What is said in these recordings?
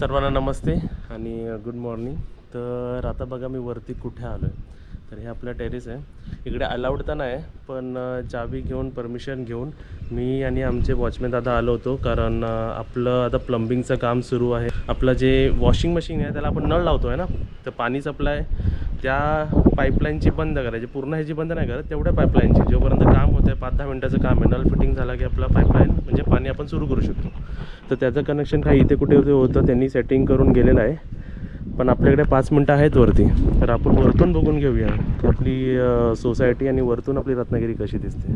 सर्वांना नमस्ते आणि good morning तर आता बघा मी वरती कुठे आलो आहे तर हे आपलं टेरेस आहे. इकडे अलाउड तर नाही पण चावी घेऊन परमिशन घेऊन मी आणि आमचे वॉचमॅन दादा आलो होतो. कारण आपलं आता प्लंबिंगचं काम सुरू आहे. आपलं जे वॉशिंग मशीन आहे त्याला आपण नळ लावतो आहे ना. तर पाणी सप्लाय त्या पाईपलाईनची बंद करायची पूर्ण ह्याची बंद नाही करत तेवढ्या पाईपलाईनची जोपर्यंत काम होतं आहे पाच दहा मिनटाचं काम आहे नल फिटिंग झाला की आपलं पाईपलाईन म्हणजे पाणी आपण सुरू करू शकतो. तर त्याचं कनेक्शन काही इथे कुठे होते होतं त्यांनी सेटिंग करून गेलेलं आहे. पण आपल्याकडे पाच मिनटं आहेत वरती. तर आपण वरतून बघून घेऊया की आपली सोसायटी आणि वरतून आपली रत्नागिरी कशी दिसते.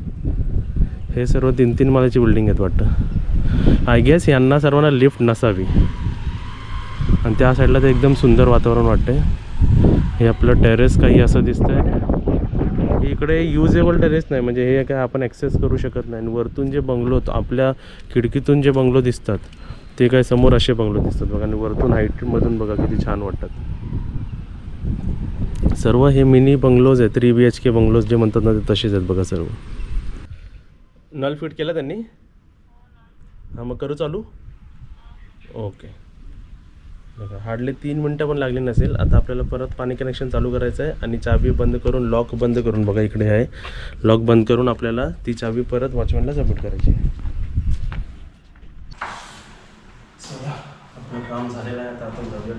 हे सर्व तीन तीन मालाची बिल्डिंग आहेत वाटतं. आय गेस यांना सर्वांना लिफ्ट नसावी. आणि त्या साईडला तर एकदम सुंदर वातावरण वाटते हे आपलं टेरेस काही असं दिसतंय. इकडे युजेबल टेरेस नाही म्हणजे हे काय आपण ॲक्सेस करू शकत नाही. आणि वरतून जे बंगलो आपल्या खिडकीतून जे बंगलो दिसतात ते काय समोर असे बंगलो दिसतात बघा. आणि वरतून हाईटमधून बघा किती छान वाटतात. सर्व हे मिनी बंगलोज आहेत. Three B H K bungalows जे म्हणतात ना ते तसेच आहेत बघा सर्व. नल फिट केला त्यांनी? हां मग करू चालू? ओके बघा हार्डली तीन मिनटं पण लागली नसेल. आता आपल्याला परत पाणी कनेक्शन चालू करायचं आहे आणि चावी बंद करून लॉक बंद करून बघा इकडे आहे. लॉक बंद करून आपल्याला ती चावी परत वॉचमॅनला सबमिट करायची आहे. आपलं काम झालेलं आहे आता आपण जाऊया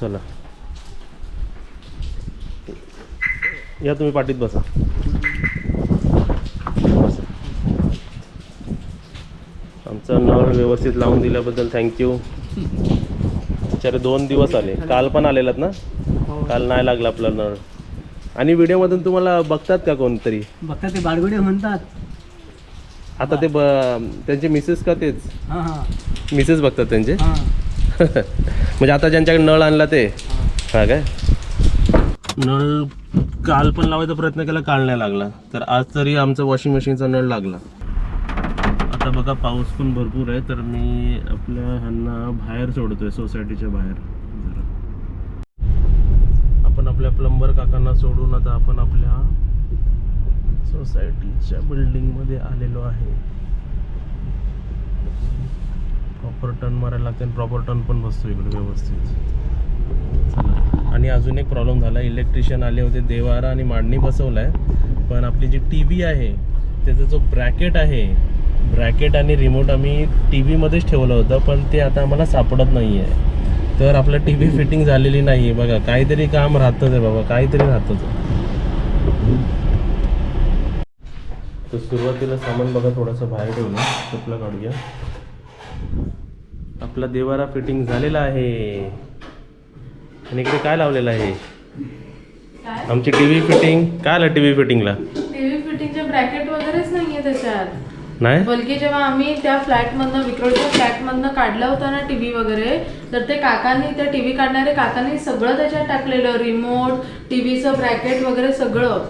चला. या तुम्ही पाठीत बसा. आमचा नळ व्यवस्थित लावून दिल्याबद्दल थँक्यू बिचारे दोन दिवस आले. काल पण आलेलात ना? काल नाही लागला आपला नळ. आणि व्हिडिओमधून तुम्हाला बघतात का कोणतरी? बघता ते बाडगुडे म्हणतात. आता ते त्यांचे मिसेस का तेच? हा हा. मिसेस बघतात त्यांचे? हा. म्हणजे आता ज्यांच्याकडे नळ आणला ते? हा. काय? नळ काल पण लावायचा प्रयत्न केला काल नाही लागला. तर आज तरी आमचं वॉशिंग मशीनचा नळ लागला. आता बघा पाऊस पण भरपूर आहे तर मी आपल्या ह्यांना बाहेर सोडतोय सोसायटीच्या बाहेर. जरा. आपण आपल्या प्लंबर काकांना सोडून आता आपण आपल्या सोसायटीच्या बिल्डिंगमध्ये आलेलो आहे. प्रॉपर टर्न मारायला लागते आणि प्रॉपर टर्न पण बसतो इकडे व्यवस्थित. आणि अजून एक प्रॉब्लेम झाला इलेक्ट्रिशियन आले होते देवारा आणि मांडणी बसवला आहे पण आपली जी टी व्ही आहे त्याचा जो ब्रॅकेट आहे ब्रॅकेट आणि रिमोट आम्ही टी व्हीमध्येच ठेवलं होतं पण ते आता आम्हाला सापडत नाही आहे तर आपलं टी व्ही फिटिंग झालेली नाही आहे बघा. काहीतरी काम राहतंच आहे बाबा काहीतरी राहतंच तर सुरुवातीला सामान बघा थोडंसं बाहेर ठेवलं चपला काढूया. आपला देवारा फिटिंग झालेला आहे. आणि इकडे काय लावलेलं आहे? आमची टी व्ही फिटिंग काय आलं टी व्ही फिटिंगला टीव्ही फिटिंगचे ब्रॅकेट वगैरेच नाहीये त्याच्यात. नाही? बल्कि जेव्हा आम्ही त्या फ्लॅट मधनं विक्रोळच्या फ्लॅट मधनं काढला होता ना टीव्ही वगैरे तर ते काकांनी त्या टीव्ही काढणारे काकांनी सगळं त्याच्यात टाकलेलं रिमोट टीव्हीचं ब्रॅकेट वगैरे सगळं.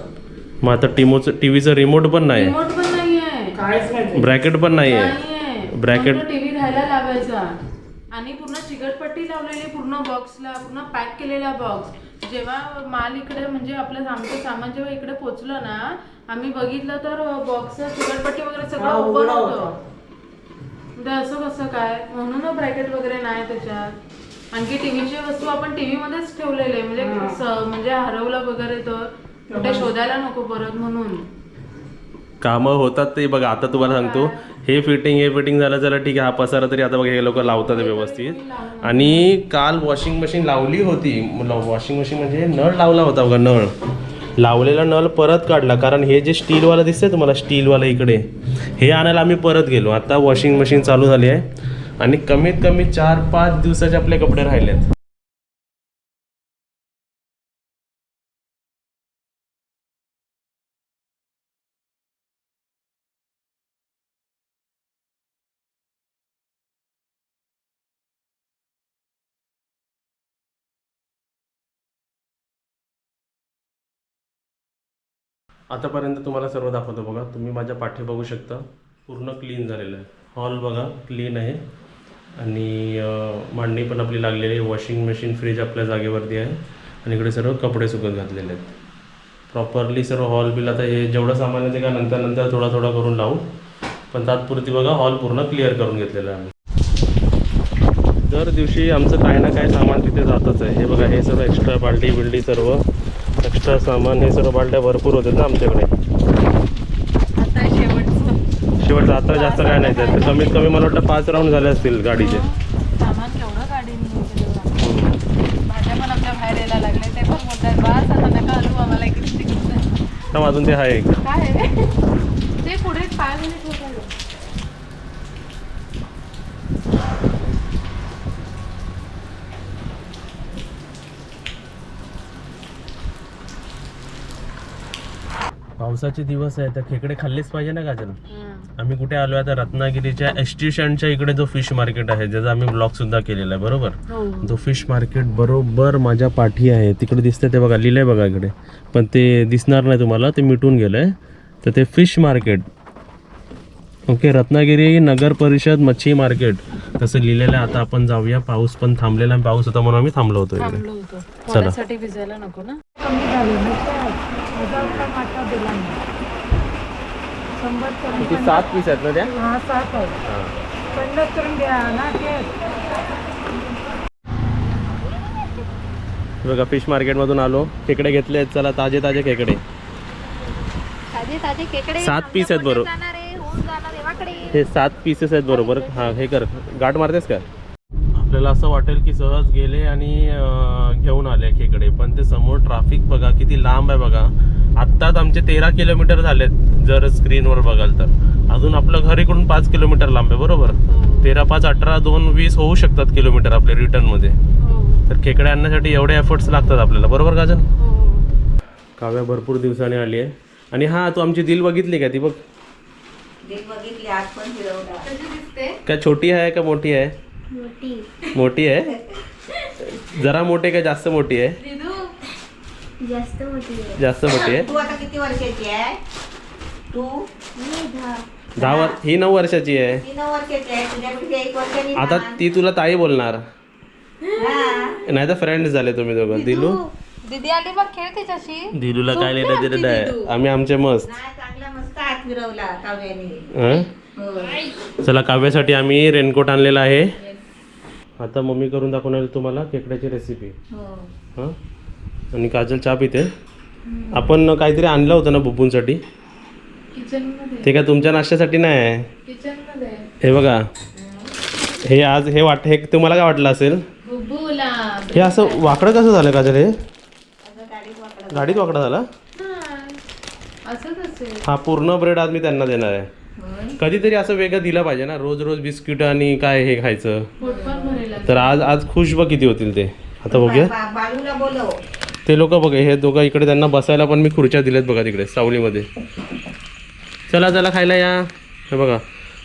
मग आता टिमोचं टी व्हीचं रिमोट पण नाही. रिमोट पण नाहीये. काहीच नाही. ब्रॅकेट पण नाही आहे नाहीये. Bracket- टीव्ही राहायला लावायचा. आणि पूर्ण चिकटपट्टी लावलेली पूर्ण बॉक्सला पूर्ण पॅक केलेला बॉक्स जेव्हा माल इकडे म्हणजे आपलं आमचं सामान जेव्हा इकडे पोचलं ना आम्ही बघितलं तर बॉक्सचं चिकटपट्टी वगैरे सगळं ओपन उघडा होतं. म्हणजे असं कसं काय? म्हणून ब्रॅकेट वगैरे नाही त्याच्यात. आणखी टीव्हीची वस्तू आपण टीव्ही मध्येच ठेवलेले म्हणजे म्हणजे हरवलं वगैरे तर कुठे शोधायला नको परत म्हणून. कामं होतात ते. बघा आता तुम्हाला सांगतो. हे फिटिंग हे फिटिंग झालं चला ठीक आहे. हा पसारा तरी आता बघा हे लोक लावतात व्यवस्थित. आणि काल वॉशिंग मशीन लावली होती. वॉशिंग मशीन म्हणजे नळ लावला होता बघा नळ. लावलेला नळ परत काढला. कारण हे जे स्टीलवाला दिसतंय तुम्हाला स्टीलवाला इकडे हे आणायला आम्ही परत गेलो. आता वॉशिंग मशीन चालू झाली आहे. आणि कमीत कमी चार पाच दिवसाचे आपले कपडे राहिले आहेत आतापर्यंत तुम्हाला सर्व दाखवतो बघा. तुम्ही माझ्या पाठी बघू शकता. पूर्ण क्लीन झालेलं आहे. हॉल बघा क्लीन आहे. आणि मांडणी पण आपली लागलेली आहे. वॉशिंग मशीन फ्रीज आपल्या जागेवरती आहे. आणि इकडे सर्व कपडे सुकत घातलेले आहेत. प्रॉपरली सर्व हॉल बिल आता हे जेवढं सामान आहे ते का नंतर नंतर थोडा थोडा करून लावू. पण तात्पुरती बघा हॉल पूर्ण क्लिअर करून घेतलेला आहे आम्ही. दर दिवशी आमचं काही ना काही सामान तिथे जातच आहे. हे बघा हे सर्व एक्स्ट्रा बाल्टी बिल्डी सर्व. एक्स्ट्रा सामान हे सर्व बाल्ट्या भरपूर होतात ना आमच्याकडे. शेवटचं. आता जास्त काय नाही त्यात कमीत कमी मला वाटतं पाच राऊंड झाले असतील गाडीचे. सामान केवढं गाडीने भाज्या पण आपल्या बाहेर यायला लागले ते पण बोलतात बस आता नका आलू आम्हाला इकडे तिकडे थांब अजून ते आहे एक काय आहे रे? ते पुढे पाच मिनिट होत आलं. पावसाचे दिवस आहे तर खेकडे खाल्लेच पाहिजे ना गाजर आम्ही कुठे आलो आता रत्नागिरीच्या एस्टिशनच्या इकडे जो फिश मार्केट आहे ज्याचा आम्ही ब्लॉग सुद्धा केलेला आहे बरोबर? हो. जो फिश मार्केट बरोबर माझ्या पाठी आहे तिकडे दिसतंय ते बघा लिहिलंय बघा इकडे. पण ते दिसणार नाही तुम्हाला ते मिटून गेलंय. तर ते फिश मार्केट. ओके रत्नागिरी नगर परिषद मच्छी मार्केट. तसं लिहिलेलं आहे आता आपण जाऊया. पाऊस पण थांबलेला. पाऊस होता म्हणून आम्ही थांबलो होतो इकडे. भिजायला नको ना? किती सात पीस आहेत ना त्या? हा सात आहे पन्नास करून द्या ना ते. बघा फिश मार्केटमधून आलो. खेकडे घेतले आहेत. चला ताजे ताजे खेकडे. ताजे ताजे खेकडे. सात piece आहेत बरोबर. जाणारे होऊन जाणार देवाकडे हे सात पीसेस आहेत बरोबर. हा हे कर. गाठ मारतेस का? आपल्याला असं वाटेल की सहज गेले आणि घेऊन आले खेकडे पण ते समोर ट्राफिक बघा किती लांब आहे बघा. आत्ताच आमचे तेरा किलोमीटर झालेत जर स्क्रीनवर बघाल तर. अजून आपलं घर इकडून पाच किलोमीटर लांब आहे बरोबर? तेरा पाच अठरा दोन वीस होऊ शकतात किलोमीटर आपले रिटर्नमध्ये तर खेकडे आणण्यासाठी एवढे एफर्ट्स लागतात आपल्याला बरोबर गाजन काव्या भरपूर दिवसांनी आली आहे. आणि हा तू आमची दिल बघितली का ती बघ? बघितली आज पण फिरवला काय छोटी आहे का मोठी आहे? मोठी. मोठी आहे? जरा मोठी का जास्त मोठी आहे? जास्त मोठी आहे. जास्त मोठी आहे? तू आता किती वर्षाची आहे? तू? मी दहा. दहा वर ही नऊ वर्षाची आहे. ती नऊ वर्षाची आहे. तुझ्यापेक्षा एक वर्षांनी आता लहान. ती तुला ताई बोलणार. हा. नाही तर फ्रेंड झाले तुम्ही दोघं. दिलू? दीदी आली बघ खेळ तिच्याशी. दिलूला काय नाही दिलं नाही आम्ही आमचे मस्त. नाही चांगला मस्त हात फिरवला काव्याने. हं? हो. चला काव्यासाठी आम्ही रेनकोट आणलेला आहे. आता मम्मी करून दाखवणार आहे तुम्हाला खेकड्याची रेसिपी हो. हां? आणि काजल चहा पिते. आपण काहीतरी आणलं होतं ना बुब्बूंसाठी. किचनमध्ये ते काय तुमच्या नाश्त्यासाठी नाही आहे? किचनमध्ये हे बघा. हे आज हे वाट हे तुम्हाला काय वाटलं असेल? बुबुला हे असं वाकडं कसं झालं काजल हे? गाडीत वाकडं झाला. हा. पूर्ण ब्रेड आज मी त्यांना देणार आहे. कधीतरी असं वेगळं दिलं पाहिजे ना. रोज रोज बिस्किट आणि काय हे खायचं. तर आज आज खुश बघ किती होतील ते. आता बघूया. बा- बाळूला बोलव. ते लोक बघा हे दोघं इकडे त्यांना बसायला पण मी खुर्च्या दिल्यात बघा तिकडे सावलीमध्ये. चला चला खायला या. हे बघा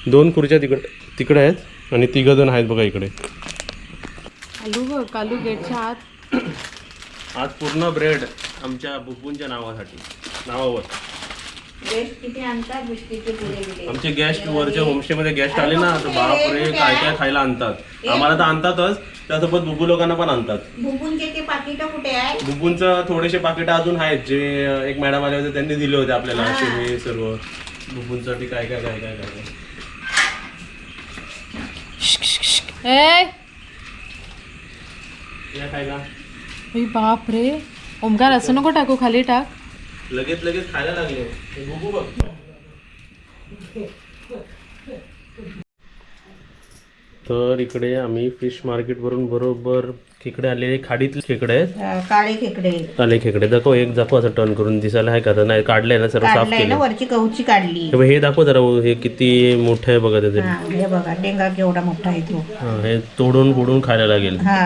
दोन खुर्च्या तिकडे तिकडे आहेत आणि तिघं जण आहेत बघा इकडे. कालू बघ कालू गेटच्या आत. आज पूर्ण ब्रेड आमच्या बुब्बूंच्या नावासाठी नावावर. बेस्ट किती आणतात? बिस्किटचे पुढे बिडे आमचे गेस्ट वरच्या होमस्टेमध्ये गेस्ट आले ना तर बापरे काय काय? खायला आणतात? आम्हाला तर आणतातच त्यासोबत बुब्बू लोकांना पण आणतात. बुबूंचे ते पाकिट कुठे आहे बुब्बूंचं थोडेसे पाकिट अजून आहेत जे एक मॅडम आले होते त्यांनी दिले होते आपल्याला असे हे सर्व. बुब्बूंसाठी काय काय काय काय काय काय ए! या खायला. ओय बाप रे ओमकार असं नको टाकू खाली टाक. लगेच लगेच खायला लागले. हे बुबू बघ. तर इकडे आम्ही फिश मार्केटवरून बरोबर खेकडे आलेले खाडीतले खेकडे आहेत. काळे खेकडे. आले खेकडे. दाखव एक दाखव असं टर्न करून. दिसायला आहे का? तर नाही काढलंय ना सर्व साफ काढलाय ना केलं वरची कवची काढली. हे बघ, हे दाखव जरा हे किती मोठं आहे बघा त्याचे. हा हे बघा डेंगा केवढा मोठा आहे तो. हा, हे तोडून फोडून खायला लागेल. हा.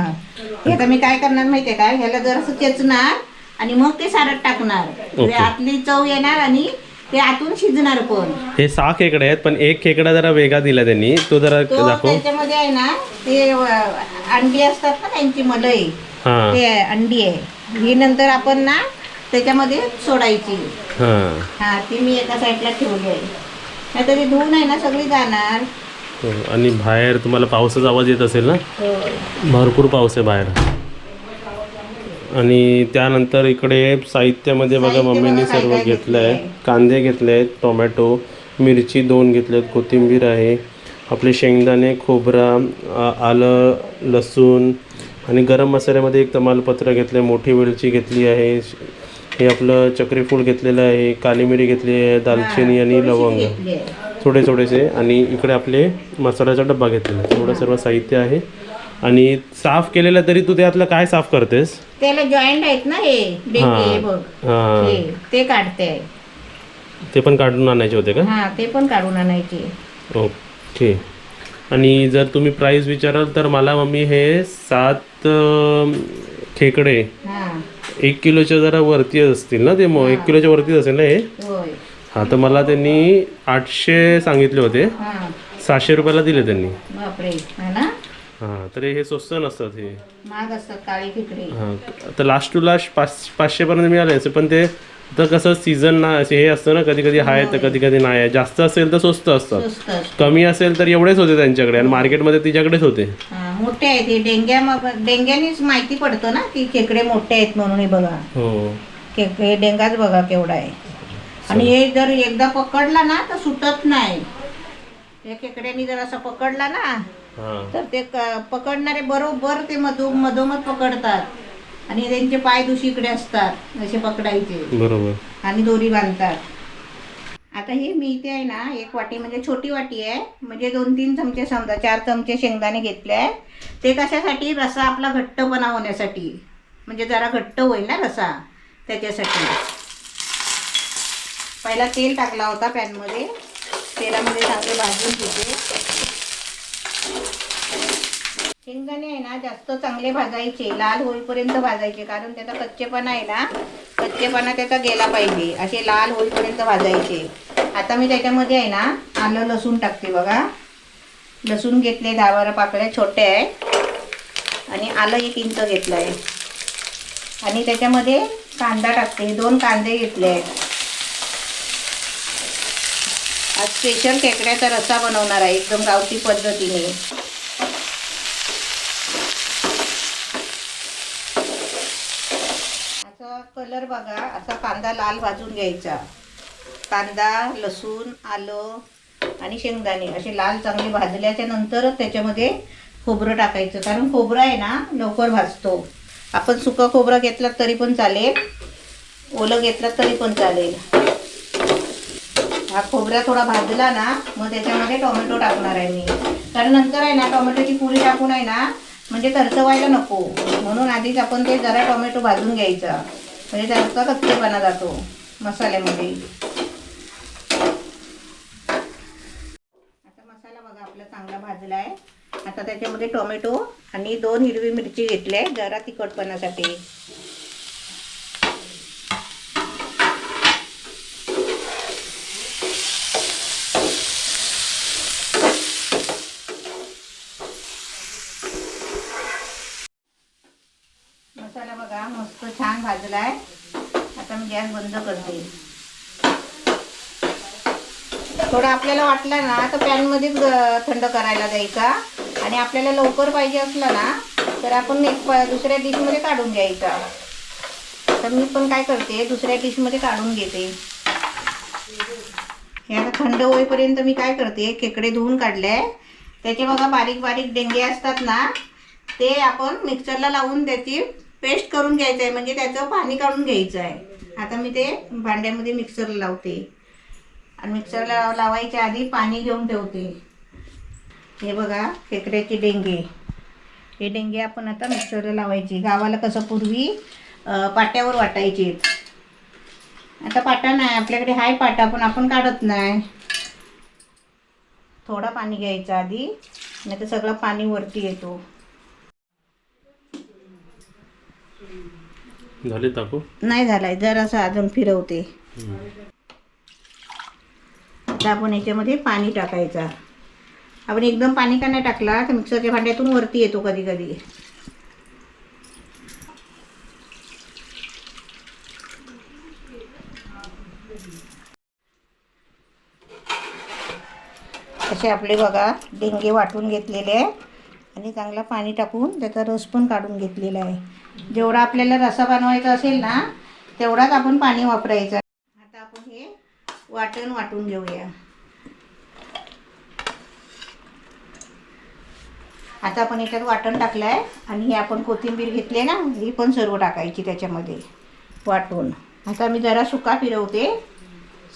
हे आता मी काय करणार माहितीये का? ह्याला जरासं चेचणार. आणि मग ते सारट टाकणार. म्हणजे आतली चव येणार आणि ते आतून शिजणार पण. हे सहा खेकडे आहेत पण एक खेकडा जरा वेगळा दिला त्यांनी. तो जरा तो दाखव. त्याच्यामध्ये आहे ना ते अ, अंडी असतात ना त्यांची मलई. हा. ते अंडी आहे. ही नंतर आपण ना त्याच्यामध्ये सोडायची. हा. हा ती मी एका साईडला ठेवली आहे. नाही धुवून आहे ना सगळी जाणार. हो, आणि बाहेर तुम्हाला पावसाचा आवाज येत असेल ना? भरपूर पाऊस आहे बाहेर. आणि त्यानंतर इकडे साहित्यामध्ये बघा साहित्य मम्मीने सर्व घेतलं. आहे. कांदे घेतले आहेत टोमॅटो मिरची दोन घेतलेत कोथिंबीर आहे. आपले शेंगदाणे खोबरा आलं लसूण आणि गरम मसाल्यामध्ये एक तमालपत्र घेतलं आहे मोठी वेलची घेतली आहे. हे आपलं चक्रीफूल घेतलेलं आहे काली मिरी घेतली आहे दालचिनी आणि लवंग. घेतली. थोडे थोडेसे आणि इकडे आपले मसाल्याचा डब्बा घेतलेला आहे. एवढं सर्व साहित्य आहे. आणि साफ केलेलं तरी तू त्यातलं काय साफ करतेस? त्याला जॉईंट आहेत ना हे हे बघ. हां. हे ते काढते. ते पण काढून आणायचे होते का? हा ते पण काढून आणायचे. ओके. आणि जर तुम्ही प्राईस विचाराल तर मला मम्मी हे सात अं, खेकडे हा. एक किलोच्या जरा वरती असतील ना ते मग? एक किलोच्या वरतीच असेल ना हे? होय. हां तर मला त्यांनी आठशे सांगितले होते. हा. सहाशे रुपयाला दिले त्यांनी. बापरे हा ना? हां तर हे स्वस्त नसतात हे. महाग असतात काळी खिचडी हां. तर लास्ट टू लास्ट पाच पाचशेपर्यंत मिळाले असे पण ते तर कसं सीझन ना असे हे असतं ना कधी कधी आहे तर कधी कधी नाही आहे. जास्त असेल तर स्वस्त असतात. स्वस्त असतात. कमी असेल तर एवढेच होते त्यांच्याकडे आणि मार्केटमध्ये तिच्याकडेच होते. हा, मोठे आहेत हे. डेंग्या मग डेंग्यानेच माहिती पडतं ना की खेकडे मोठे आहेत म्हणून हे बघा. हो. खेक हे डेंगाच बघा केवढा आहे. आणि हे जर एकदा पकडला ना तर सुटत नाही. या खेकड्यांनी जर असं पकडला ना हां तर ते पकडणारे बरोबर ते मधो मधोमध पकडतात. आणि त्यांचे पाय दुसरीकडे असतात असे पकडायचे. बरोबर. आणि दोरी बांधतात. आता ही मी इथे आहे ना एक वाटी म्हणजे छोटी वाटी आहे. म्हणजे दोन तीन चमचे समजा चार चमचे शेंगदाणे घेतले आहे ते कशासाठी? रसा आपला घट्टपणा होण्यासाठी. म्हणजे जरा घट्ट होईल ना रसा त्याच्यासाठी. पहिला तेल टाकला होता पॅनमध्ये. तेलामध्ये चांगले भाजून घेते. शेंगदाणे आहे ना जास्त चांगले भाजायचे लाल होईपर्यंत भाजायचे कारण त्याचा कच्चेपणा आहे ना कच्चेपणा त्याचा गेला पाहिजे असे लाल होईपर्यंत भाजायचे. आता मी त्याच्यामध्ये आहे ना आलं लसूण टाकते बघा. लसूण घेतले दहा बारा पाकळ्या छोट्या आहे आणि आलं एक इंच घेतलं आहे आणि त्याच्यामध्ये कांदा टाकते दोन कांदे घेतले आहेत. आज स्पेशल खेकड्याचा रस्सा बनवणार आहे एकदम गावठी पद्धतीने. तर बघा असा कांदा लाल भाजून घ्यायचा. कांदा लसूण आलं आणि शेंगदाणे असे लाल चांगले भाजल्याच्या नंतरच त्याच्यामध्ये खोबरं टाकायचं. कारण खोबरं आहे ना लवकर भाजतो. आपण सुका खोबरं घेतलं तरी पण चालेल. ओलं घेतलं तरी पण चालेल. हा खोबरा थोडा भाजला ना मग त्याच्यामध्ये टोमॅटो टाकणार आहे मी. कारण नंतर आहे ना टोमॅटोची पुरी टाकून आहे ना म्हणजे तरचवायला नको. म्हणून आधीच आपण ते जरा टोमॅटो भाजून घ्यायचा. म्हणजे त्याचा कच्चेपणा जातो मसाल्यामध्ये. आता मसाला बघा आपला चांगला भाजला आहे. आता त्याच्यामध्ये टोमॅटो आणि दोन हिरवी मिरची घेतली आहे जरा तिखटपणासाठी मसाला बघा मस्त छान भाजला आहे. आता मी गॅस बंद करते. थोडं आपल्याला वाटलं ना तर पॅनमध्येच थंड करायला द्यायचा. आणि आपल्याला लवकर पाहिजे असला ना तर आपण एक दुसऱ्या डिशमध्ये काढून घ्यायचा. तर मी पण काय करते दुसऱ्या डिशमध्ये काढून घेते. हे आता थंड होईपर्यंत मी काय करते खेकडे धुवून काढले. त्याचे बघा बारीक बारीक डेंगे असतात ना ते आपण मिक्सरला लावून त्याची पेस्ट करून घ्यायचं आहे म्हणजे त्याचं पाणी काढून घ्यायचं आहे आता मी ते भांड्यामध्ये मिक्सरला लावते. आणि मिक्सरला लाव- लावायच्या आधी पाणी घेऊन ठेवते. हे बघा खेकड्याचे डेंगे. हे डेंगे आपण आता मिक्सरला लावायचे. गावाला कसं पूर्वी पाट्यावर वाटायचे. आता पाटा नाही आपल्याकडे हाय पाटा पण आपण काढत नाही. थोडा पाणी घ्यायचं आधी नाही तर सगळं पाणी वरती येतो. झाले नाही झालाय जरासं अजून फिरवते. आता आपण याच्यामध्ये पाणी टाकायचा. आपण एकदम पाणी का नाही टाकला तर मिक्सरच्या भांड्यातून वरती येतो कधी कधी असे आपले बघा डेंगे वाटून घेतलेले आहे. आणि चांगला पाणी टाकून त्याचा रस पण काढून घेतलेला आहे. जेवढा आपल्याला रसा बनवायचा असेल ना तेवढाच आपण पाणी वापरायचं. आता आपण हे वाटण वाटून घेऊया. आता आपण याच्यात वाटण टाकलं आहे आणि हे आपण कोथिंबीर घेतली आहे ना ही पण सर्व टाकायची त्याच्यामध्ये वाटून. आता मी जरा सुका फिरवते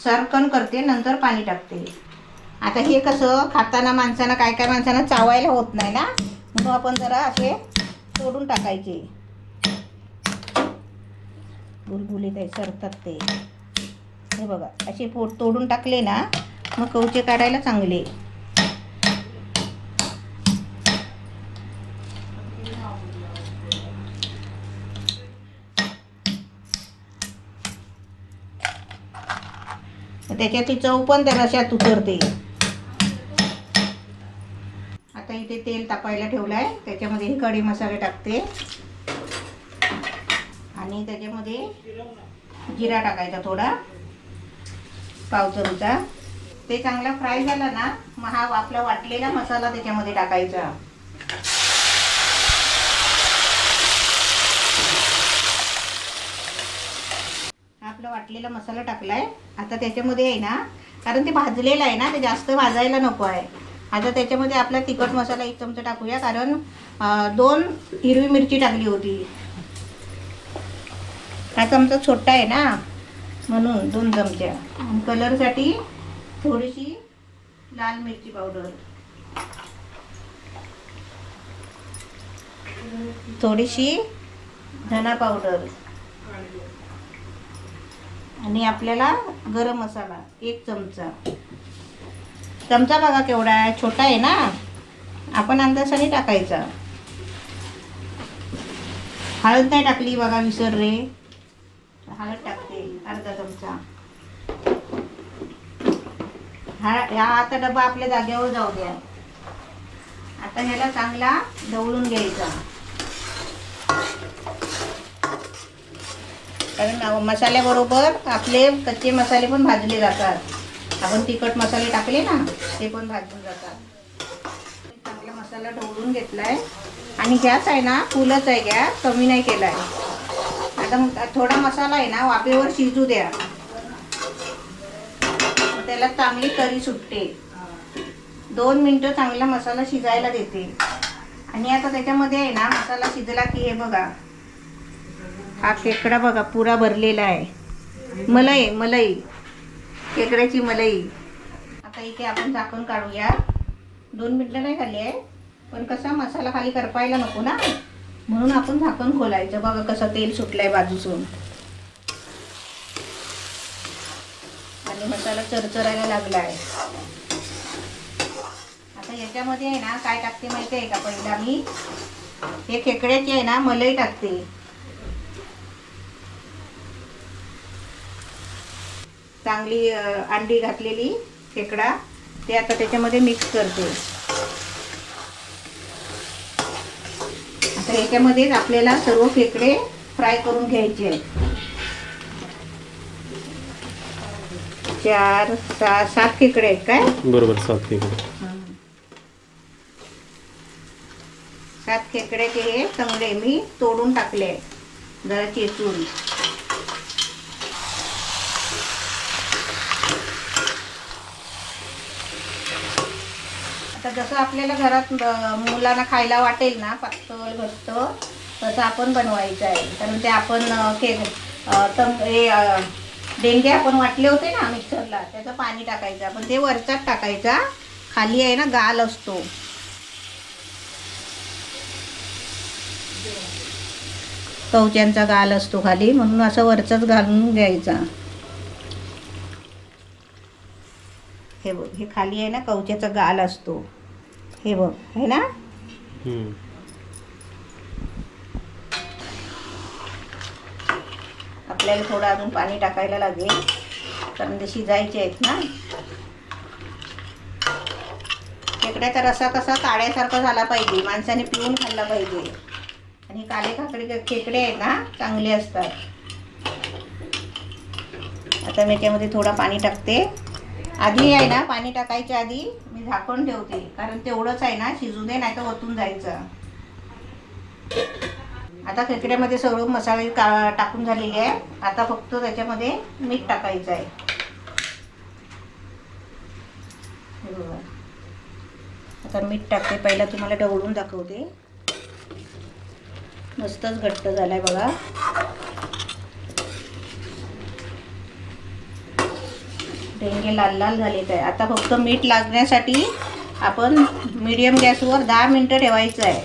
सरकन करते नंतर पाणी टाकते. आता हे कसं खाताना माणसांना काय काय माणसांना चावायला होत नाही ना म्हणून आपण जरा असे तोडून टाकायचे. गुलगुलीत आहे सरतात ते. हे बघा असे पोट तोडून टाकले ना मग कवचे काढायला चांगले. त्याच्यातली चव पण त्या रशात उतरते. आता इथे तेल तापायला ठेवलं आहे त्याच्यामध्ये हे कढी मसाले टाकते. आणि त्याच्यामध्ये जिरा टाकायचा थोडा. पाव चमचा. ते चांगला फ्राय झाला ना मग हा आपला वाटलेला मसाला त्याच्यामध्ये टाकायचा. आपला वाटलेला मसाला टाकलाय. आता त्याच्यामध्ये आहे ना कारण ते भाजलेलं आहे ना ते जास्त भाजायला नको आहे. आता त्याच्यामध्ये आपला तिखट मसाला एक चमचा टाकूया कारण दोन हिरवी मिरची टाकली होती. हा चमचा छोटा आहे ना म्हणून दोन चमच्या कलरसाठी थोडीशी लाल मिरची पावडर. थोडीशी धना पावडर. आणि आपल्याला गरम मसाला एक चमचा. चमचा बघा केवढा आहे छोटा आहे ना. आपण अंदाजाने टाकायचा. हळद नाही टाकली बघा विसरले. हळद टाकते अर्धा चमचा. हा हा आता डबा आपल्या जागेवर जाऊ द्या. आता ह्याला चांगला ढवळून घ्यायचा. कारण मसाल्याबरोबर आपले कच्चे मसाले पण भाजले जातात. आपण तिखट मसाले टाकले ना ते पण भाजून जातात. चांगला मसाला ढवळून आहे आणि गॅस आहे ना फुलच आहे गॅस कमी नाही केला आहे आता थोडा मसाला आहे ना वाफेवर शिजू द्या. मग त्याला चांगली तरी सुटते. दोन मिनटं चांगला मसाला शिजायला देते. आणि आता त्याच्यामध्ये आहे ना मसाला शिजला की हे बघा. हा खेकडा बघा पुरा भरलेला आहे. मलाई मलाई. खेकड्याची मलाई. आता इथे आपण झाकण काढूया. दोन मिनटं नाही खाली आहे. पण कसा मसाला खाली करपायला नको ना? म्हणून आपण झाकण खोलायचं. बघा कसं तेल सुटलंय बाजूसून. आणि मसाला चरचरायला लागला आहे आता याच्यामध्ये आहे ना काय टाकते माहिती आहे का? पहिला मी हे खेकड्याची आहे ना मलई टाकते. चांगली अंडी घातलेली खेकडा ते आता त्याच्यामध्ये मिक्स करते. आता याच्यामध्येच आपल्याला सर्व खेकडे फ्राय करून घ्यायचे आहेत. चार सहा सात खेकडे आहेत काय? बरोबर सात तिकडे सात खेकड्याचे हे चांगले मी तोडून टाकले जरा चेचून जसं आपल्याला घरात मुलांना खायला वाटेल ना पातळ घट्ट तसं आपण बनवायचं आहे. कारण ते आपण के अ, हे डेंगे आपण वाटले होते ना मिक्सरला त्याचं पाणी टाकायचं आपण ते वरचाच टाकायचा. खाली आहे ना गाल असतो. कवच्यांचा गाल असतो खाली म्हणून असं वरचाच घालून घ्यायचा. हे बघ हे खाली आहे ना कवच्याचा गाल असतो. हे बघ है ना. आपल्याला थोडं अजून पाणी टाकायला लागेल कारण ते शिजायचे आहेत ना. खेकड्याचा रसा कसा काड्यासारखा झाला पाहिजे माणसाने पिऊन खाल्ला पाहिजे. आणि काळे काकडे खेकडे आहेत ना चांगले असतात. आता मी त्यामध्ये थोडं पाणी टाकते. आधी आहे ना पाणी टाकायच्या आधी मी झाकण ठेवते. कारण तेवढंच आहे ना शिजू दे नाही तर ओतून जायचं. आता खेकड्यामध्ये सगळं मसाले का टाकून झालेले आहे. आता फक्त त्याच्यामध्ये मीठ टाकायचं आहे. आता मीठ टाकते. पहिला तुम्हाला ढवळून दाखवते. मस्तच घट्ट झालाय बघा. डेंगे लाल लाल झालेत आहे. आता फक्त मीठ लागण्यासाठी आपण मिडियम गॅसवर दहा मिनटं ठेवायचं आहे.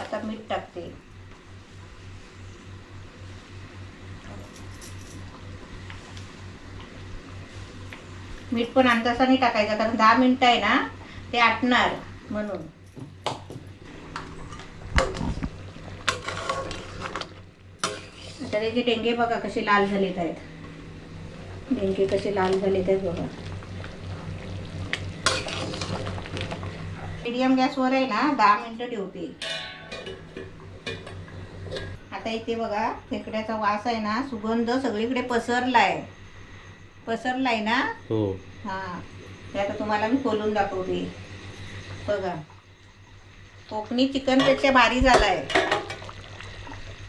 आता मीठ टाकते. मीठ पण अंदाजाने टाकायचं कारण दहा मिनटं आहे ना ते आटणार म्हणून. आता त्याचे डेंगे बघा कसे लाल झालेत आहेत. डेंगे कसे लाल झालेत आहेत बघा. मीडियम गॅसवर आहे ना दहा मिनटं ठेवते. आता इथे बघा खेकड्याचा वास आहे ना सुगंध सगळीकडे पसरलाय. पसरलाय ना? हो. हां. ते आता तुम्हाला मी खोलून दाखवते. बघा. कोकणी चिकनपेक्षा भारी झालाय.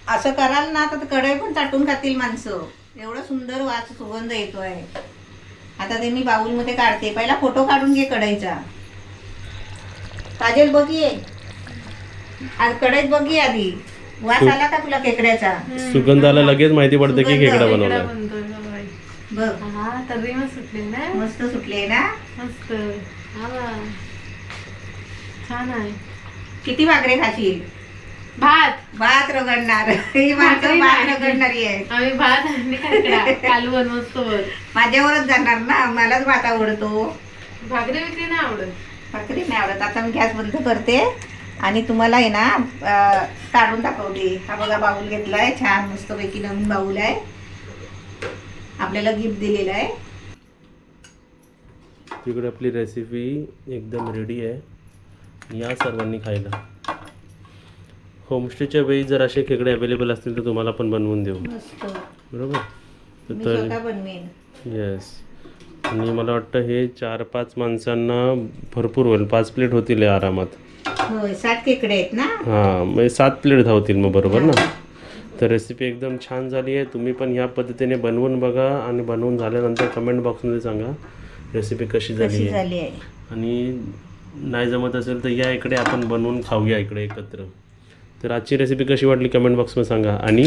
असं कराल ना तर कढई पण चाटून खातील माणसं. एवढं सुंदर वास सुगंध येतोय. आता ते मी बाऊलमध्ये काढते. पहिला फोटो काढून घे कढईचा. काजल बघी आज कढईत बघी आधी. वास आला का तुला खेकड्याचा सुगंधाला लगेच माहिती पडते की खेकडा बनतोय बघ. हा तरी मग सुटले ना. मस्त सुटले ना? मस्त. हा बा. छान आहे. किती भाकरे खाशील? भात. भात रगडणार. ही माणसं भात. रगडणारी आहे आम्ही भात आणि कालू बनवतो माझ्यावरच जाणार ना. मलाच भात आवडतो. भाकरी विकरी नाही आवडत. भाकरी नाही आवडत. आता मी गॅस बंद करते. आणि तुम्हाला आहे ना अं, काढून दाखवते. हा बघा बाऊल घेतलाय. छान मस्तपैकी नवीन बाऊल आहे. आपल्याला गिफ्ट दिलेला आहे. तिकडे आपली रेसिपी एकदम रेडी आहे. या सर्वांनी खायला. होमस्टेच्या वेळी जर असे खेकडे अवेलेबल असतील तर तुम्हाला पण बनवून देऊ. मस्त. बरोबर? मी तर स्वतः बनवेन. येस आणि मला वाटतं हे चार पाच माणसांना भरपूर होईल. पाच प्लेट होतील हे आरामात. होय सात खेकडे आहेत ना? हां म्हणजे सात प्लेट धावतील मग बरोबर ना? तर रेसिपी एकदम छान झाली आहे. तुम्ही पण ह्या पद्धतीने बनवून बघा आणि बनवून झाल्यानंतर कमेंट बॉक्समध्ये सांगा रेसिपी कशी झाली कशी आहे. झाली आहे? आणि नाही जमत असेल तर या इकडे आपण बनवून खाऊया इकडे एकत्र. तर आजची रेसिपी कशी वाटली कमेंट बॉक्समध्ये सांगा. आणि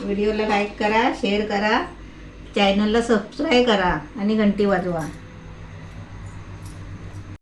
व्हिडिओला लाईक करा शेअर करा चॅनलला सबस्क्राईब करा आणि घंटी वाजवा.